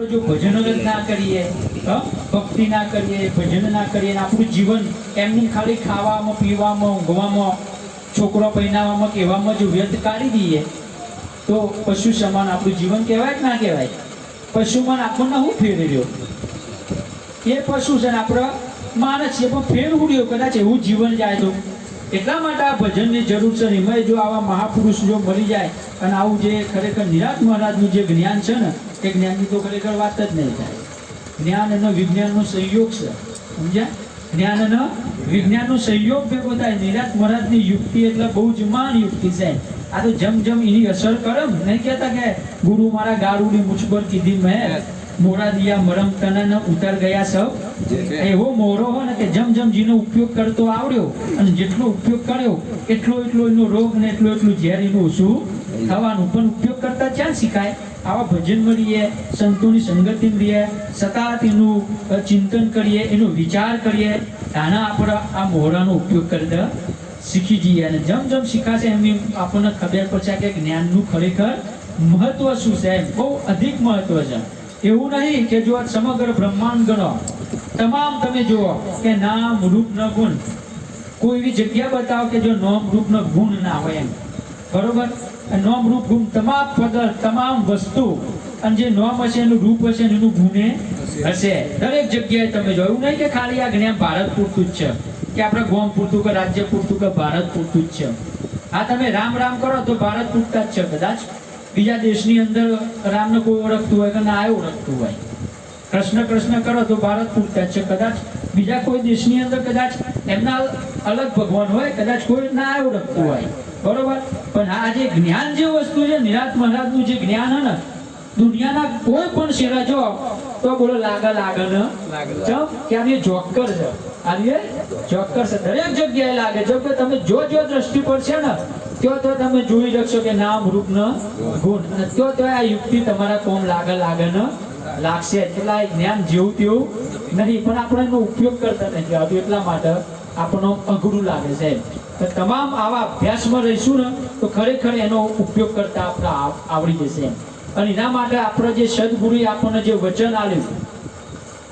આપણે જો ભજનો જ ના કરીએ? ભક્તિ ના કરીએ, ભજન ના કરીએ આપણું જીવન એમની ખાલી ખાવામાં, પીવામાં, ઊંઘવામાં, છોકરો પહેરાવામાં કહેવામાં જો વ્યર્થ કાઢી દઈએ. તો પશુ સમાન આપણું જીવન કહેવાય કે ના કહેવાય? પશુમાં આપણને હું ફેરી રહ્યો? એ પશુ છે ને આપણે માણસ છે, પણ ફેર ઉડ્યો, કદાચ એવું જીવન જાય તો. એટલા માટે આ ભજનની જરૂર છે ને એમાંય જો આવા મહાપુરુષ જો મળી જાય અને આવું જે ખરેખર નિરાજ મહારાજનું જે જ્ઞાન છે ને, એ જ્ઞાનની તો ખરેખર વાત જ નહીં થાય. જ્ઞાન અને વિજ્ઞાનનો સંયોગ છે. સમજ્યા? જ્ઞાન અને વિજ્ઞાનનો સંયોગ ભેગો થાય. નિરાજ મહારાજની યુક્તિ એટલે બહુ જ માન યુક્તિ છે. આ તો જમ જમ એની અસર કરે ને નહીં કહેતા કે ગુરુ મારા ગારુની મુછબર કીધી મેં. મોરા મરમ તનન ઉતર ગયા સૌ. એવો મોરો હો ને કે જમ જમ જીનો ઉપયોગ કરતો આવડ્યો અને જેટલો ઉપયોગ કર્યો એટલો એટલો એનો રોગ ને એટલો એટલું ઝેર એનું ઓછું થવાનું. પણ ઉપયોગ કરતા ક્યાં શીખાય? આવા ભજનમાં રહીએ સંતોની સંગતિ રહીએ સતત એનું ચિંતન કરીએ એનો વિચાર કરીએ. તાના આપણે આ મોહરાનો ઉપયોગ કરતા શીખી જઈએ અને જેમ જેમ શીખાશે એમ એમ આપણને ખબર પડશે કે જ્ઞાનનું ખરેખર મહત્વ શું છે બહુ અધિક મહત્વ છે. એવું નહીં કે જો સમગ્ર બ્રહ્માંડ ગણો. તમામ તમે જુઓ કે નામ, રૂપ ન ગુણ. કોઈ એવી જગ્યા બતાવો કે જો નોમ, રૂપ નો ગુણ ના હોય એમ. બરોબર? નોમ, રૂપ, ગુણ તમામ પદાર્થ, તમામ વસ્તુ, અને જે નોમ હશે એનું રૂપ હશે એનું ગુણે હશે. દરેક જગ્યાએ તમે જો એવું નહીં કે ખાલી આ જ્ઞાન ભારત પૂરતું જ છે. કે આપણે ગોમ પૂરતું કે રાજ્ય પૂરતું કે ભારત પૂરતું જ છે. આ તમે રામ રામ કરો તો ભારત પૂરતા જ છે કદાચ. બીજા દેશની અંદર રામને કોઈ ઓળખતું હોય કે ના ઓળખતું હોય. કૃષ્ણ કૃષ્ણ કરો તો ભારત પૂરતા છે. કદાચ બીજા કોઈ દેશની અંદર કદાચ એમના અલગ ભગવાન હોય, કદાચ કોઈ ના ઓળખતું હોય. બરોબર? પણ આ જે જ્ઞાન જે વસ્તુ છે, નિરાત મહારાજનું જે જ્ઞાન હે ને, દુનિયાના કોઈ પણ શેરા જો, તો બોલો લાગે લાગે ને ચમ કે આ જોકર છે. આ જોકર છે. દરેક જગ્યાએ લાગે જો કે તમે જો જો દ્રષ્ટિ પર છે ને ત્યો તો તમે જોઈ શકશો કે નામ રૂપ ન ગુણ અને તો તો આ યુક્તિ તમારા કોમ લાગે લાગે ન લાગશે એટલે આ જ્ઞાન જેવું તેવું નહીં પણ આપણે એનો ઉપયોગ કરતા નથી આવતું એટલા માટે આપણો અઘરું લાગે છે. તો તમામ આવા અભ્યાસમાં રહીશું ને, તો ખરેખર એનો ઉપયોગ કરતા આપણે આવડી જશે. અને એના માટે આપણે જે સદગુરુએ આપણને જે વચન આપ્યું,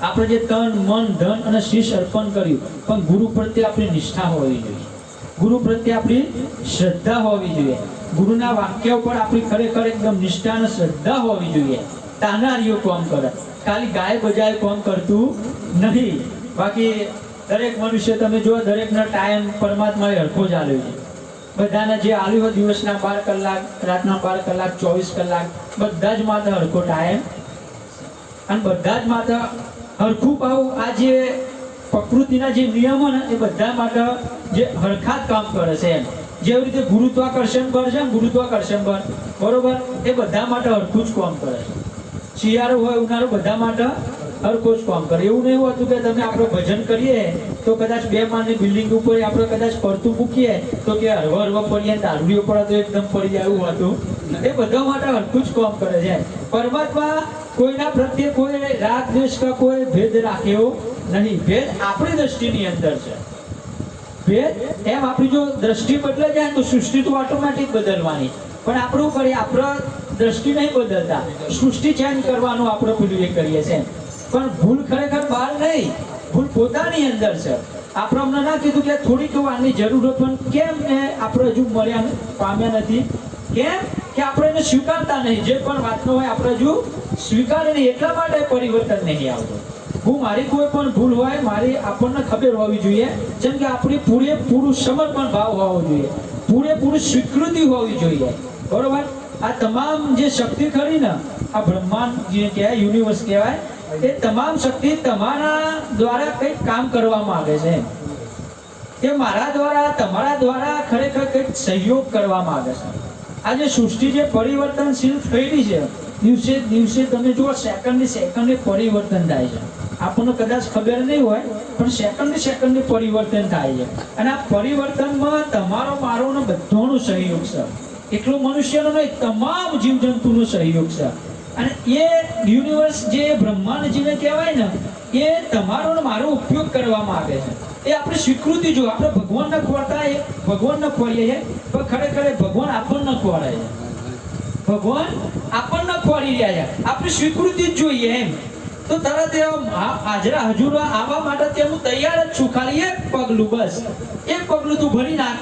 આપણે જે તન, મન, ધન અને શીશ અર્પણ કર્યું, પણ ગુરુ પ્રત્યે આપણી નિષ્ઠા હોવી જોઈએ ગુરુ પ્રત્યે આપણી શ્રદ્ધા હોવી જોઈએ. ગુરુના વાક્ય ઉપર આપણી ખરેખર એકદમ નિષ્ઠા અને શ્રદ્ધા હોવી જોઈએ. તાનારીઓ કોમ કરે. ખાલી ગાય બજાય કોમ કરતું નહીં. બાકી દરેક મનુષ્ય, તમે જુઓ, દરેકનો ટાઈમ પરમાત્માએ હરખો જ આલ્યો છે. બધાને જે આલ્યું દિવસના બાર કલાક, રાતના બાર કલાક, ચોવીસ કલાક, બધા જ માથે હરખો ટાઈમ. અને બધા જ માતા હરખું પાવું. આ જે પ્રકૃતિના જે નિયમો ને એ બધા માટે જે હરખાત કામ કરે છે એમ. જેવી રીતે ગુરુત્વાકર્ષણ બળ છે ગુરુત્વાકર્ષણ બળ, બરોબર? એ બધા માટે હરખું જ કામ કરે છે. શિયાળો હોય, ઉનાળો બધા માટે હરખું જ કામ કરે. એવું નહીં હોતું કે તમે આપણે ભજન કરીએ તો કદાચ બે માળની બિલ્ડિંગ ઉપર આપણે કદાચ પડતું મૂકીએ તો કે હરવા હરવા પડીએ દારૂડીઓ પડે તો એકદમ પડી જાય એવું હતું. એ બધા માટે હરખું જ કામ કરે છે. પરમાત્મા કોઈના પ્રત્યે કોઈ રાગ દ્વેષ કે કોઈ ભેદ રાખ્યો નહીં, ભેદ આપણી દ્રષ્ટિની અંદર છે. ભેદ એમ આપણી જો દ્રષ્ટિ બદલાઈ જાય તો સૃષ્ટિ તો ઓટોમેટિક બદલવાની. પણ આપણું કરીએ આપણે દ્રષ્ટિ નહીં બદલતા. સૃષ્ટિ ચેન્જ કરવાનું આપણે પેલું કરીએ છીએ પણ ભૂલ ખરેખર બહાર નહીં. ભૂલ પોતાની અંદર છે. આપણે અમને ના કીધું કે થોડીક વારની જરૂર પણ કેમ એ આપણે હજુ મળ્યા પામ્યા નથી? કેમ? કે આપણે એને સ્વીકારતા નહીં. જે પણ વાતનો હોય, આપણે હજુ સ્વીકારે નહીં એટલા માટે પરિવર્તન નહીં આવતું. હું મારી કોઈ પણ ભૂલ હોય, મારી આપણને ખબર હોવી જોઈએ. જેમ કે આપણી પૂરેપૂરું સમર્પણ ભાવ હોવો જોઈએ. પૂરેપૂરી સ્વીકૃતિ હોવી જોઈએ. બરોબર? આ તમામ જે શક્તિ ખરી ને, આ બ્રહ્માંડ જે કહેવાય યુનિવર્સ કહેવાય, એ તમામ શક્તિ તમારા દ્વારા કંઈક કામ કરવા માંગે છે. કે મારા દ્વારા, તમારા દ્વારા ખરેખર કંઈક સહયોગ કરવા માંગે છે. આ જે સૃષ્ટિ જે પરિવર્તનશીલ થયેલી છે દિવસે દિવસે તમે જુઓ સેકન્ડે સેકન્ડે પરિવર્તન થાય છે. આપણને કદાચ ખબર નહીં હોય, પણ સેકન્ડે સેકન્ડે પરિવર્તન થાય છે. અને આ પરિવર્તનમાં તમારો મારો ને સહયોગ છે. એટલો મનુષ્યનો નહીં, તમામ જીવજંતુનો સહયોગ છે. અને એ યુનિવર્સ જે બ્રહ્માંડ જેને કહેવાય ને, એ તમારો ને મારો ઉપયોગ કરવામાં આવે છે. એ આપણે સ્વીકૃતિ જો આપણે ભગવાનને ખોરતા એ ભગવાનને ખોરીએ છીએ, પણ ખરેખર ભગવાન આપણને ખોરાય છે. ભગવાન આપણને ખોરી રહ્યા છે. આપણે સ્વીકૃતિ જ જોઈએ એમ. તો તરત એ હાજરા હજુર આવવા માટે તે હું તૈયાર જ છું. ખાલી એક પગલું બસ. એક પગલું તું ભરી નાખ.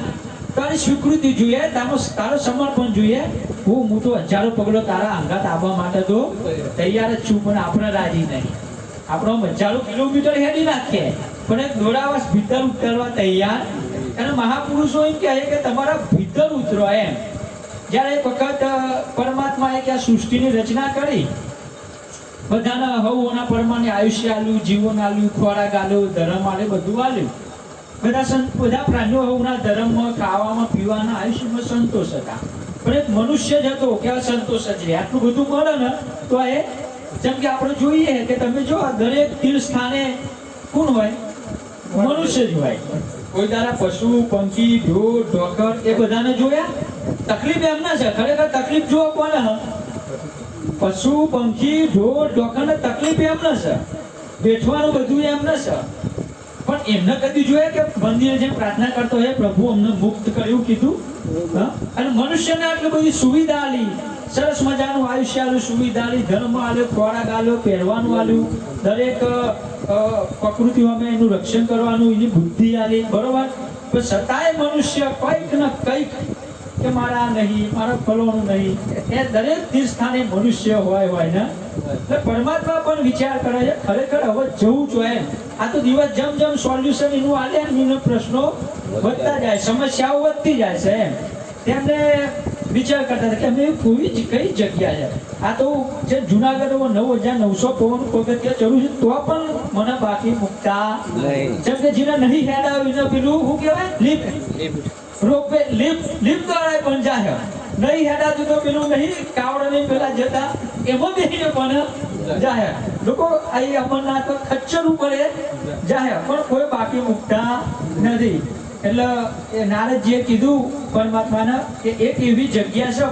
તારી સ્વીકૃતિ જોઈએ, તારો તારો સમર્પણ જોઈએ. હું હું તો હજારો પગલો તારા અંગાત આવવા માટે તો તૈયાર જ છું, પણ આપણે રાજી નહીં. આપણો હજારો કિલોમીટર હેડી નાખીએ. પણ એક દોડાવાસ ભીતર ઉતરવા તૈયાર. અને મહાપુરુષો એમ કહે કે તમારા ભીતર ઉતરો એમ. જ્યારે એક વખત પરમાત્માએ કે આ સૃષ્ટિની રચના કરી, બધાના હવોના પ્રમાણે આયુષ્ય આલ્યું, જીવન આલ્યું, ખોરાક આલ્યો, ધર્મ આલ્યો, બધું આલ્યું. બધા સંત બધા પ્રાણીઓ હવના ધર્મમાં, ખાવામાં, પીવાના આયુષ્યમાં સંતોષ હતા. પણ એક મનુષ્ય જ હતો કે આ સંતોષ જ રહે આટલું બધું મળે ને, તો એ, જેમ કે આપણે જોઈએ કે તમે જો દરેક તીર્થ સ્થાને કોણ હોય? મનુષ્ય જ હોય. કોઈ તારા પશુ, પંખી, ઢોર, ઢોકર, એ બધાને જોયા? તકલીફ એમના છે. ખરેખર તકલીફ જો કોને પશુ, પંખી, ઢોર, ઢોકરને તકલીફ એમને છે. બેઠવાનું બધું એમને છે. પણ એમને કદી જોયા કે મંદિરે જેમ પ્રાર્થના કરતો હોય, પ્રભુ, અમને મુક્ત કર્યું કીધું? હા? અને મનુષ્યને આટલી બધી સુવિધા આલી સરસ મજાનું આયુષ્ય આલ્યું સુવિધાની ધર્મ આલ્યો, ખોરાક આલ્યો, પહેરવાનું આલ્યું. દરેક પ્રકૃતિઓ અમે એનું રક્ષણ કરવાનું, એની બુદ્ધિ આલી. બરોબર? પણ છતાંય મનુષ્ય કંઈક ને કંઈક કે મારા નહીં, મારા ફલોનું નહીં. એ દરેક તીર્થ સ્થાને મનુષ્ય હોય હોય ને? એટલે પરમાત્મા પણ વિચાર કરે છે, ખરેખર હવે જવું જોઈએ. આ તો દિવસ જેમ જેમ સોલ્યુશન એનું આલે એના પ્રશ્નો વધતા જાય, સમસ્યાઓ વધતી જાય છે એમ. તેમને વિચાર કરતા હતા કે અમે કોઈ જ કઈ જગ્યા છે આ તો જે જુનાગઢમાં નવ હજાર નવસો પવન પગથિયા ચડું છે તો પણ મને બાકી મૂકતા. જેમ કે જેને નહીં હેડ આવ્યું પેલું શું કહેવાય? લિફ્ટ રોપવે લિફ્ટ લિફ્ટ દ્વારા પણ જાહે નહીં હેડાતું તો પેલું નહીં કાવડા નહીં પેલા જતા એમાં બેસીને પણ જાહે લોકો અહીં અમરનાથ ખચ્ચર ઉપર જાહે પણ કોઈ બાકી મૂકતા નથી. એટલે એ નારદજીએ કીધું પરમાત્માને કે એક એવી જગ્યા છે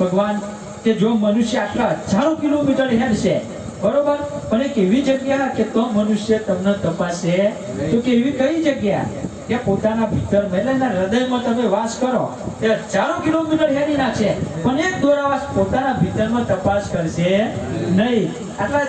ભગવાન કે જો મનુષ્ય આટલા હજારો કિલોમીટર હેડશે બરોબર? પણ એક એવી જગ્યા કે તો મનુષ્ય તમને તપાસે. તો કે એવી કઈ જગ્યા? કે પોતાના ભીતર એટલે હૃદયમાં તમે વાસ કરો, એ હજારો કિલોમીટર હેરી નાખશે પણ એક દોરાવાસ પોતાના ભીતરમાં તપાસ કરશે નહીં. આટલા